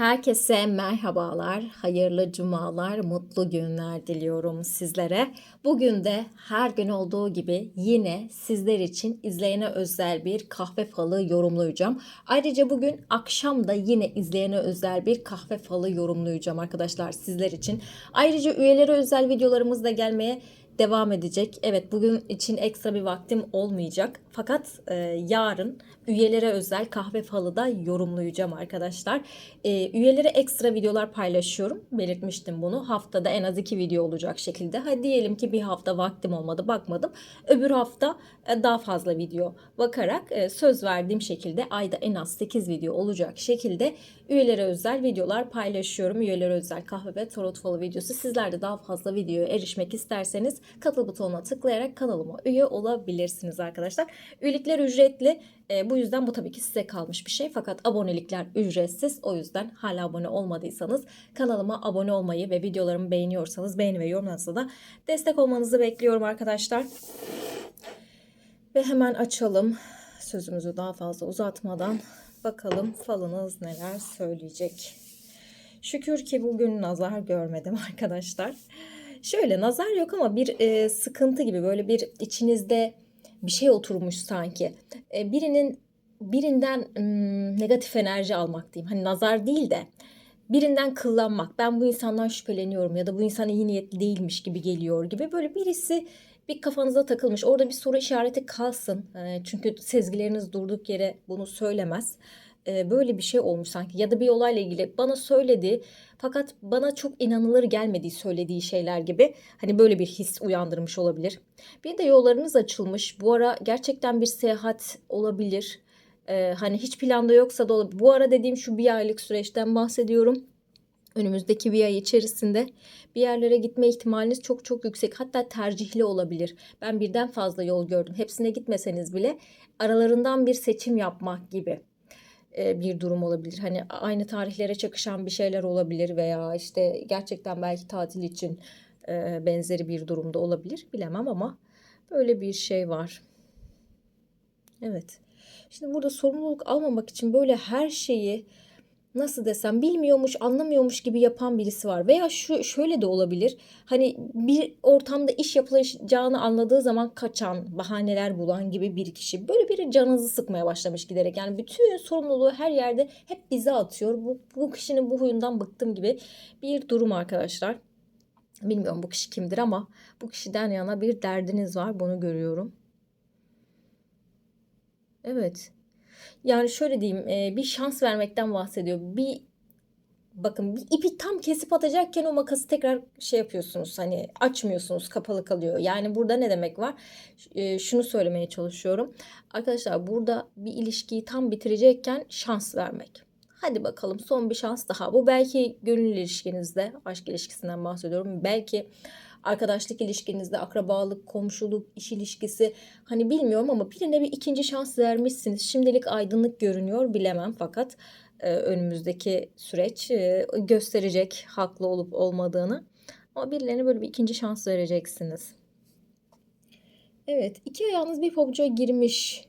Herkese merhabalar, hayırlı cumalar, mutlu günler diliyorum sizlere. Bugün de her gün olduğu gibi yine sizler için izleyene özel bir kahve falı yorumlayacağım. Ayrıca bugün akşam da yine izleyene özel bir kahve falı yorumlayacağım arkadaşlar sizler için. Ayrıca üyelere özel videolarımız da gelmeye devam edecek. Evet bugün için ekstra bir vaktim olmayacak. Fakat e, yarın üyelere özel kahve falı da yorumlayacağım arkadaşlar. E, üyelere ekstra videolar paylaşıyorum. Belirtmiştim bunu. Haftada en az iki video olacak şekilde. Hadi diyelim ki bir hafta vaktim olmadı bakmadım. Öbür hafta e, daha fazla video bakarak e, söz verdiğim şekilde ayda en az 8 video olacak şekilde üyelere özel videolar paylaşıyorum. Üyelere özel kahve ve tarot falı videosu. Sizler de daha fazla videoya erişmek isterseniz katıl butonuna tıklayarak kanalıma üye olabilirsiniz arkadaşlar. Üyelikler ücretli. E, bu yüzden bu tabii ki size kalmış bir şey. Fakat abonelikler ücretsiz. O yüzden hala abone olmadıysanız kanalıma abone olmayı ve videolarımı beğeniyorsanız beğeni ve yorumlarınızla da destek olmanızı bekliyorum arkadaşlar. Ve hemen açalım. Sözümüzü daha fazla uzatmadan bakalım falınız neler söyleyecek. Şükür ki bugün nazar görmedim arkadaşlar. Şöyle nazar yok ama bir e, sıkıntı gibi böyle bir içinizde bir şey oturmuş sanki. E, birinin birinden ım, negatif enerji almak diyeyim. Hani nazar değil de birinden kıllanmak. Ben bu insandan şüpheleniyorum ya da bu insan iyi niyetli değilmiş gibi geliyor gibi böyle birisi bir kafanıza takılmış. Orada bir soru işareti kalsın. E, çünkü sezgileriniz durduk yere bunu söylemez. E, böyle bir şey olmuş sanki ya da bir olayla ilgili bana söyledi fakat bana çok inanılır gelmediği söylediği şeyler gibi hani böyle bir his uyandırmış olabilir. Bir de yollarınız açılmış. Bu ara gerçekten bir seyahat olabilir. E, hani hiç planda yoksa da olabilir. Bu ara dediğim şu bir aylık süreçten bahsediyorum. Önümüzdeki bir ay içerisinde bir yerlere gitme ihtimaliniz çok çok yüksek. Hatta tercihli olabilir. Ben birden fazla yol gördüm. Hepsine gitmeseniz bile aralarından bir seçim yapmak gibi bir durum olabilir. Hani aynı tarihlere çakışan bir şeyler olabilir veya işte gerçekten belki tatil için e, benzeri bir durumda olabilir. Bilemem ama böyle bir şey var. Evet. Şimdi burada sorumluluk almamak için böyle her şeyi nasıl desem bilmiyormuş, anlamıyormuş gibi yapan birisi var. Veya şu şöyle de olabilir. Hani bir ortamda iş yapılacağını anladığı zaman kaçan, bahaneler bulan gibi bir kişi. Böyle biri canınızı sıkmaya başlamış giderek. Yani bütün sorumluluğu her yerde hep bize atıyor. Bu, bu kişinin bu huyundan bıktım gibi bir durum arkadaşlar. Bilmiyorum bu kişi kimdir ama bu kişiden yana bir derdiniz var. Bunu görüyorum. Evet. Yani şöyle diyeyim e, bir şans vermekten bahsediyor. Bir bakın bir ipi tam kesip atacakken o makası tekrar şey yapıyorsunuz hani açmıyorsunuz kapalı kalıyor. Yani burada ne demek var? E, şunu söylemeye çalışıyorum. Arkadaşlar burada bir ilişkiyi tam bitirecekken şans vermek. Hadi bakalım son bir şans daha. Bu belki gönül ilişkinizde, aşk ilişkisinden bahsediyorum. Belki arkadaşlık ilişkinizde, akrabalık, komşuluk, iş ilişkisi hani bilmiyorum ama birine bir ikinci şans vermişsiniz. Şimdilik aydınlık görünüyor bilemem fakat e, önümüzdeki süreç e, gösterecek haklı olup olmadığını. Ama birilerine böyle bir ikinci şans vereceksiniz. Evet, iki ayağınız bir pabuca girmiş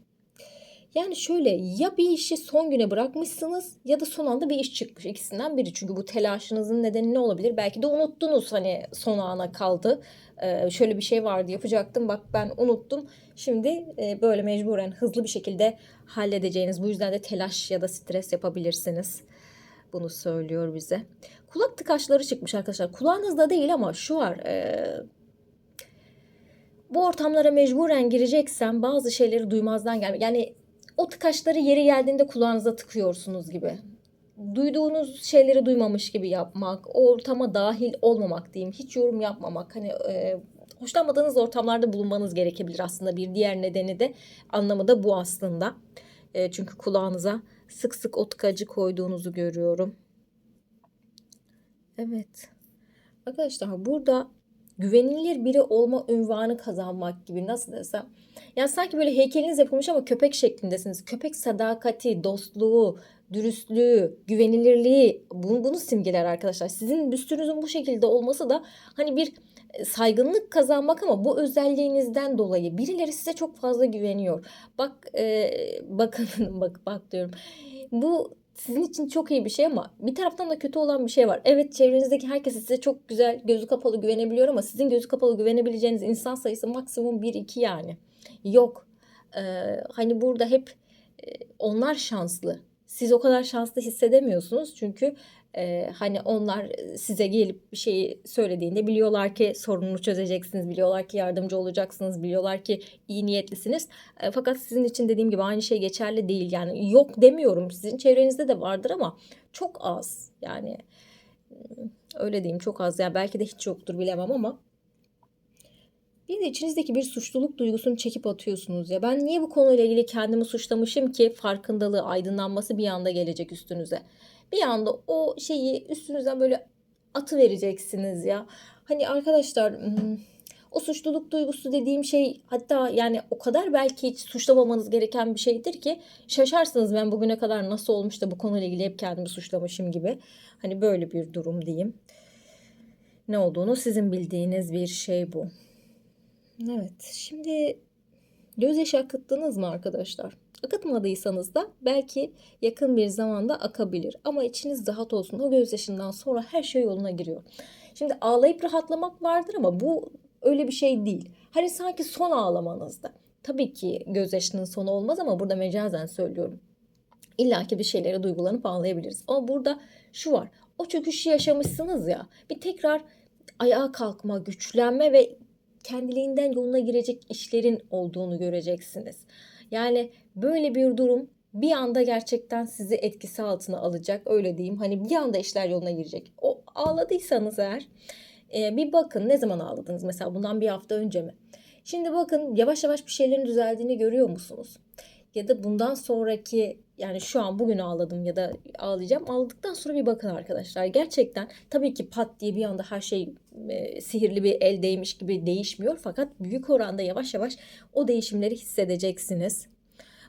yani şöyle ya bir işi son güne bırakmışsınız ya da son anda bir iş çıkmış ikisinden biri. Çünkü bu telaşınızın nedeni ne olabilir? Belki de unuttunuz hani son ana kaldı. Ee, şöyle bir şey vardı yapacaktım bak ben unuttum. Şimdi e, böyle mecburen hızlı bir şekilde halledeceğiniz bu yüzden de telaş ya da stres yapabilirsiniz. Bunu söylüyor bize. Kulak tıkaçları çıkmış arkadaşlar. Kulağınızda değil ama şu var. E, bu ortamlara mecburen gireceksen bazı şeyleri duymazdan gelmek. Yani o tıkaçları yeri geldiğinde kulağınıza tıkıyorsunuz gibi. Duyduğunuz şeyleri duymamış gibi yapmak, o ortama dahil olmamak diyeyim, hiç yorum yapmamak. Hani e, hoşlanmadığınız ortamlarda bulunmanız gerekebilir aslında. Bir diğer nedeni de anlamı da bu aslında. E, çünkü kulağınıza sık sık o tıkacı koyduğunuzu görüyorum. Evet. Arkadaşlar burada güvenilir biri olma ünvanı kazanmak gibi nasıl desem. Yani sanki böyle heykeliniz yapılmış ama köpek şeklindesiniz. Köpek sadakati, dostluğu, dürüstlüğü, güvenilirliği bunu, bunu simgeler arkadaşlar. Sizin büstünüzün bu şekilde olması da hani bir e, saygınlık kazanmak ama bu özelliğinizden dolayı birileri size çok fazla güveniyor. Bak e, bakın bak bak diyorum. Bu sizin için çok iyi bir şey ama bir taraftan da kötü olan bir şey var. Evet çevrenizdeki herkes size çok güzel gözü kapalı güvenebiliyor ama sizin gözü kapalı güvenebileceğiniz insan sayısı maksimum 1-2 yani. Yok. Ee, hani burada hep e, onlar şanslı. Siz o kadar şanslı hissedemiyorsunuz çünkü e, hani onlar size gelip bir şeyi söylediğinde biliyorlar ki sorununu çözeceksiniz, biliyorlar ki yardımcı olacaksınız, biliyorlar ki iyi niyetlisiniz. E, fakat sizin için dediğim gibi aynı şey geçerli değil. Yani yok demiyorum. Sizin çevrenizde de vardır ama çok az. Yani hmm, öyle diyeyim çok az. Yani belki de hiç yoktur bilemem ama bir de içinizdeki bir suçluluk duygusunu çekip atıyorsunuz ya. Ben niye bu konuyla ilgili kendimi suçlamışım ki farkındalığı, aydınlanması bir anda gelecek üstünüze. Bir anda o şeyi üstünüzden böyle atı vereceksiniz ya. Hani arkadaşlar hmm, o suçluluk duygusu dediğim şey hatta yani o kadar belki hiç suçlamamanız gereken bir şeydir ki şaşarsınız ben bugüne kadar nasıl olmuş da bu konuyla ilgili hep kendimi suçlamışım gibi. Hani böyle bir durum diyeyim. Ne olduğunu sizin bildiğiniz bir şey bu. Evet, şimdi gözyaşı akıttınız mı arkadaşlar? Akıtmadıysanız da belki yakın bir zamanda akabilir. Ama içiniz rahat olsun. O gözyaşından sonra her şey yoluna giriyor. Şimdi ağlayıp rahatlamak vardır ama bu öyle bir şey değil. Hani sanki son ağlamanızda. Tabii ki gözyaşının sonu olmaz ama burada mecazen söylüyorum. İlla ki bir şeylere duygulanıp ağlayabiliriz. Ama burada şu var. O çöküşü yaşamışsınız ya. Bir tekrar ayağa kalkma, güçlenme ve kendiliğinden yoluna girecek işlerin olduğunu göreceksiniz. Yani böyle bir durum bir anda gerçekten sizi etkisi altına alacak öyle diyeyim. Hani bir anda işler yoluna girecek. O ağladıysanız eğer e, bir bakın ne zaman ağladınız mesela bundan bir hafta önce mi? Şimdi bakın yavaş yavaş bir şeylerin düzeldiğini görüyor musunuz? Ya da bundan sonraki yani şu an bugün ağladım ya da ağlayacağım. Ağladıktan sonra bir bakın arkadaşlar. Gerçekten tabii ki pat diye bir anda her şey e, sihirli bir el değmiş gibi değişmiyor. Fakat büyük oranda yavaş yavaş o değişimleri hissedeceksiniz.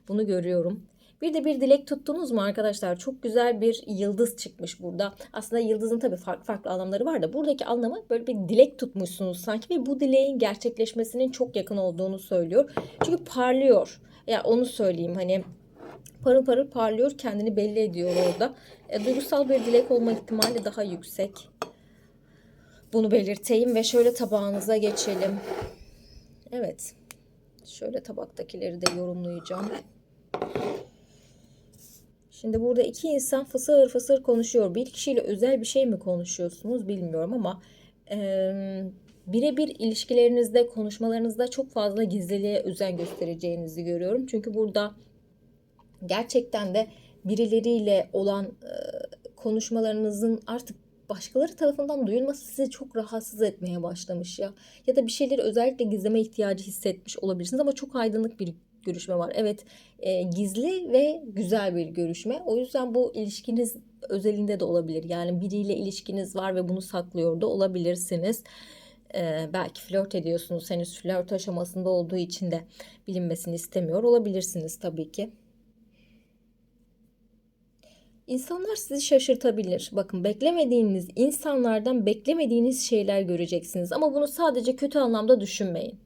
Bunu görüyorum. Bir de bir dilek tuttunuz mu arkadaşlar? Çok güzel bir yıldız çıkmış burada. Aslında yıldızın tabii farklı farklı anlamları var da buradaki anlamı böyle bir dilek tutmuşsunuz sanki ve bu dileğin gerçekleşmesinin çok yakın olduğunu söylüyor. Çünkü parlıyor. Ya yani onu söyleyeyim hani parıl parıl parlıyor kendini belli ediyor orada. E, duygusal bir dilek olma ihtimali daha yüksek. Bunu belirteyim ve şöyle tabağınıza geçelim. Evet. Şöyle tabaktakileri de yorumlayacağım. Şimdi burada iki insan fısır fısır konuşuyor. Bir kişiyle özel bir şey mi konuşuyorsunuz bilmiyorum ama e, birebir ilişkilerinizde, konuşmalarınızda çok fazla gizliliğe özen göstereceğinizi görüyorum. Çünkü burada gerçekten de birileriyle olan e, konuşmalarınızın artık başkaları tarafından duyulması sizi çok rahatsız etmeye başlamış ya. Ya da bir şeyleri özellikle gizleme ihtiyacı hissetmiş olabilirsiniz ama çok aydınlık bir görüşme var. Evet e, gizli ve güzel bir görüşme. O yüzden bu ilişkiniz özelinde de olabilir. Yani biriyle ilişkiniz var ve bunu saklıyor da olabilirsiniz. Ee, belki flört ediyorsunuz. Henüz flört aşamasında olduğu için de bilinmesini istemiyor olabilirsiniz tabii ki. İnsanlar sizi şaşırtabilir. Bakın beklemediğiniz insanlardan beklemediğiniz şeyler göreceksiniz. Ama bunu sadece kötü anlamda düşünmeyin.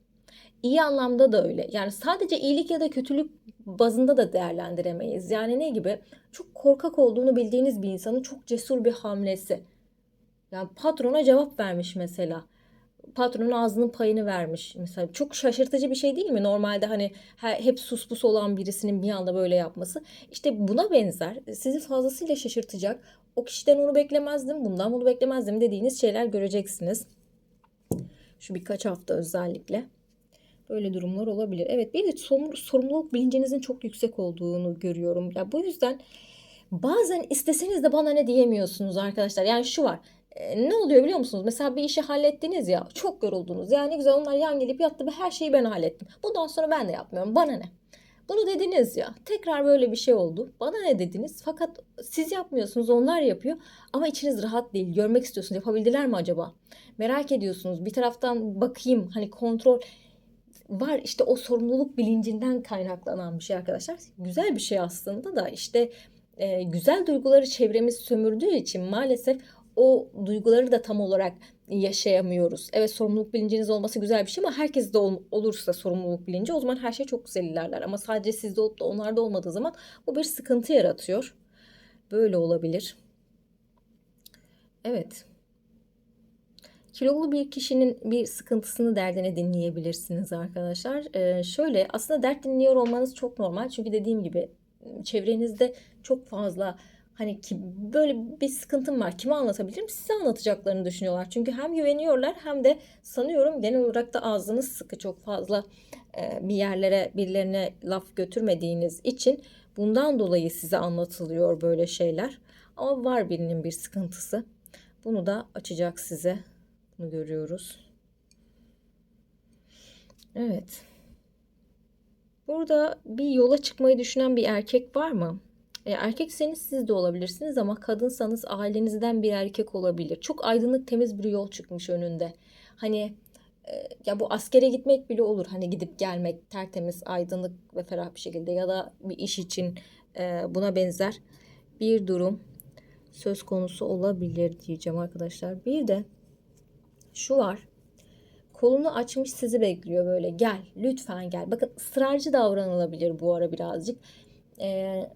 İyi anlamda da öyle. Yani sadece iyilik ya da kötülük bazında da değerlendiremeyiz. Yani ne gibi? Çok korkak olduğunu bildiğiniz bir insanın çok cesur bir hamlesi. Yani patrona cevap vermiş mesela patronun ağzının payını vermiş. Mesela çok şaşırtıcı bir şey değil mi? Normalde hani hep sus pus olan birisinin bir anda böyle yapması. İşte buna benzer. Sizi fazlasıyla şaşırtacak. O kişiden onu beklemezdim, bundan bunu beklemezdim dediğiniz şeyler göreceksiniz. Şu birkaç hafta özellikle. Böyle durumlar olabilir. Evet bir de sorumluluk bilincinizin çok yüksek olduğunu görüyorum. Ya bu yüzden bazen isteseniz de bana ne diyemiyorsunuz arkadaşlar. Yani şu var ne oluyor biliyor musunuz? Mesela bir işi hallettiniz ya çok yoruldunuz. Yani güzel onlar yan gelip yattı ve her şeyi ben hallettim. Bundan sonra ben de yapmıyorum. Bana ne? Bunu dediniz ya. Tekrar böyle bir şey oldu. Bana ne dediniz? Fakat siz yapmıyorsunuz, onlar yapıyor. Ama içiniz rahat değil. Görmek istiyorsunuz. Yapabildiler mi acaba? Merak ediyorsunuz. Bir taraftan bakayım hani kontrol var. İşte o sorumluluk bilincinden kaynaklanan bir şey arkadaşlar. Güzel bir şey aslında da işte e, güzel duyguları çevremiz sömürdüğü için maalesef o duyguları da tam olarak yaşayamıyoruz. Evet sorumluluk bilinciniz olması güzel bir şey ama herkes de ol, olursa sorumluluk bilinci o zaman her şey çok güzel ilerler. Ama sadece sizde olup da onlarda olmadığı zaman bu bir sıkıntı yaratıyor. böyle olabilir. Evet. Kilolu bir kişinin bir sıkıntısını, derdini dinleyebilirsiniz arkadaşlar. Ee, şöyle aslında dert dinliyor olmanız çok normal. Çünkü dediğim gibi çevrenizde çok fazla hani ki böyle bir sıkıntım var. Kime anlatabilirim? Size anlatacaklarını düşünüyorlar. Çünkü hem güveniyorlar hem de sanıyorum genel olarak da ağzınız sıkı çok fazla e, bir yerlere birilerine laf götürmediğiniz için bundan dolayı size anlatılıyor böyle şeyler. Ama var birinin bir sıkıntısı. Bunu da açacak size. Bunu görüyoruz. Evet. Burada bir yola çıkmayı düşünen bir erkek var mı? E, erkekseniz siz de olabilirsiniz ama kadınsanız ailenizden bir erkek olabilir. Çok aydınlık temiz bir yol çıkmış önünde. Hani e, ya bu askere gitmek bile olur. Hani gidip gelmek tertemiz, aydınlık ve ferah bir şekilde ya da bir iş için e, buna benzer bir durum söz konusu olabilir diyeceğim arkadaşlar. Bir de şu var. Kolunu açmış sizi bekliyor böyle. Gel lütfen gel. Bakın ısrarcı davranılabilir bu ara birazcık. Ee,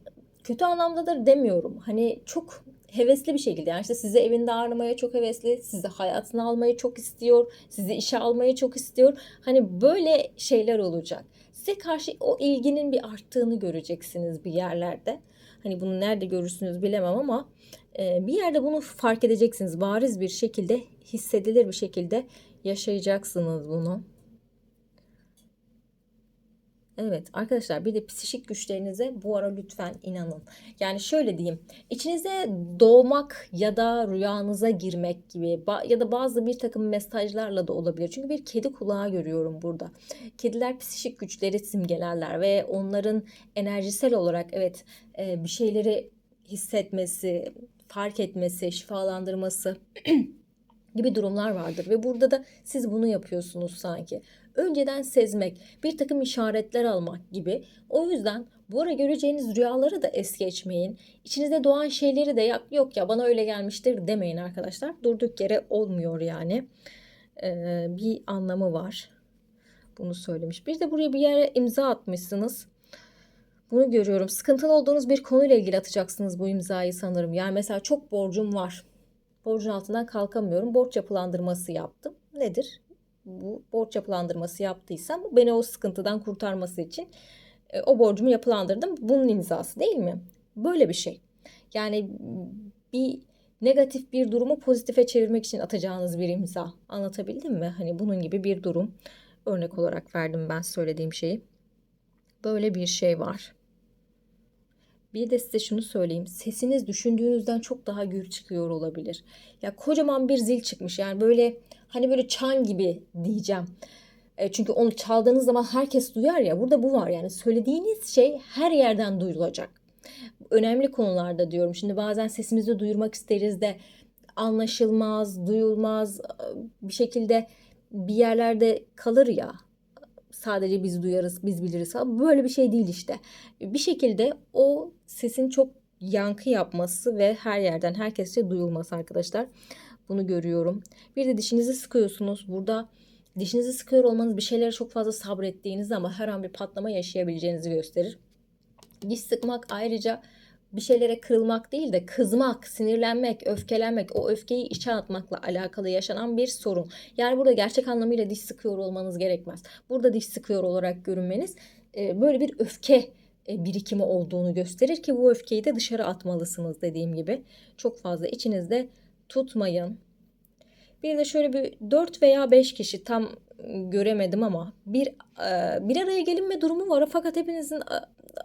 kötü anlamdadır demiyorum. Hani çok hevesli bir şekilde. Yani işte sizi evinde ağırlamaya çok hevesli. Sizi hayatına almayı çok istiyor. Sizi işe almayı çok istiyor. Hani böyle şeyler olacak. Size karşı o ilginin bir arttığını göreceksiniz bir yerlerde. Hani bunu nerede görürsünüz bilemem ama e, bir yerde bunu fark edeceksiniz. Bariz bir şekilde hissedilir bir şekilde yaşayacaksınız bunu. Evet arkadaşlar bir de psikik güçlerinize bu ara lütfen inanın. Yani şöyle diyeyim. içinize doğmak ya da rüyanıza girmek gibi ya da bazı bir takım mesajlarla da olabilir. Çünkü bir kedi kulağı görüyorum burada. Kediler psikik güçleri simgelerler ve onların enerjisel olarak evet bir şeyleri hissetmesi, fark etmesi, şifalandırması gibi durumlar vardır ve burada da siz bunu yapıyorsunuz sanki. Önceden sezmek, bir takım işaretler almak gibi. O yüzden bu ara göreceğiniz rüyaları da es geçmeyin. İçinizde doğan şeyleri de yap, yok ya bana öyle gelmiştir demeyin arkadaşlar. Durduk yere olmuyor yani. Ee, bir anlamı var. Bunu söylemiş. Bir de buraya bir yere imza atmışsınız. Bunu görüyorum. Sıkıntılı olduğunuz bir konuyla ilgili atacaksınız bu imzayı sanırım. Yani mesela çok borcum var. Borcun altından kalkamıyorum. Borç yapılandırması yaptım. Nedir? Bu borç yapılandırması yaptıysam beni o sıkıntıdan kurtarması için e, o borcumu yapılandırdım. Bunun imzası değil mi? Böyle bir şey. Yani bir negatif bir durumu pozitife çevirmek için atacağınız bir imza. Anlatabildim mi? Hani bunun gibi bir durum. Örnek olarak verdim ben söylediğim şeyi. Böyle bir şey var. Bir de size şunu söyleyeyim. Sesiniz düşündüğünüzden çok daha gür çıkıyor olabilir. Ya kocaman bir zil çıkmış. Yani böyle hani böyle çan gibi diyeceğim. E, çünkü onu çaldığınız zaman herkes duyar ya. Burada bu var yani. Söylediğiniz şey her yerden duyulacak. Önemli konularda diyorum. Şimdi bazen sesimizi duyurmak isteriz de anlaşılmaz, duyulmaz bir şekilde bir yerlerde kalır ya sadece biz duyarız, biz biliriz. Böyle bir şey değil işte. Bir şekilde o sesin çok yankı yapması ve her yerden herkesçe duyulması arkadaşlar. Bunu görüyorum. Bir de dişinizi sıkıyorsunuz. Burada dişinizi sıkıyor olmanız bir şeylere çok fazla sabrettiğiniz ama her an bir patlama yaşayabileceğinizi gösterir. Diş sıkmak ayrıca bir şeylere kırılmak değil de kızmak, sinirlenmek, öfkelenmek, o öfkeyi içe atmakla alakalı yaşanan bir sorun. Yani burada gerçek anlamıyla diş sıkıyor olmanız gerekmez. Burada diş sıkıyor olarak görünmeniz e, böyle bir öfke e, birikimi olduğunu gösterir ki bu öfkeyi de dışarı atmalısınız dediğim gibi. Çok fazla içinizde tutmayın. Bir de şöyle bir 4 veya 5 kişi tam göremedim ama bir e, bir araya gelinme durumu var fakat hepinizin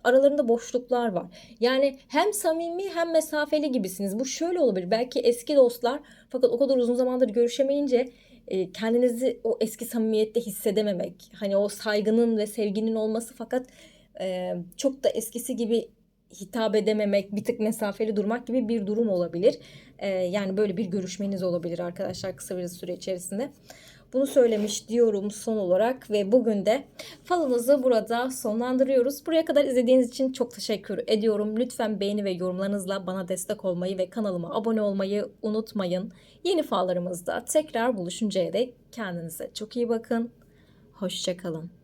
aralarında boşluklar var. Yani hem samimi hem mesafeli gibisiniz. Bu şöyle olabilir. Belki eski dostlar fakat o kadar uzun zamandır görüşemeyince e, kendinizi o eski samimiyette hissedememek. Hani o saygının ve sevginin olması fakat e, çok da eskisi gibi hitap edememek, bir tık mesafeli durmak gibi bir durum olabilir. E, yani böyle bir görüşmeniz olabilir arkadaşlar kısa bir süre içerisinde. Bunu söylemiş diyorum son olarak ve bugün de falınızı burada sonlandırıyoruz. Buraya kadar izlediğiniz için çok teşekkür ediyorum. Lütfen beğeni ve yorumlarınızla bana destek olmayı ve kanalıma abone olmayı unutmayın. Yeni fallarımızda tekrar buluşuncaya dek kendinize çok iyi bakın. Hoşçakalın.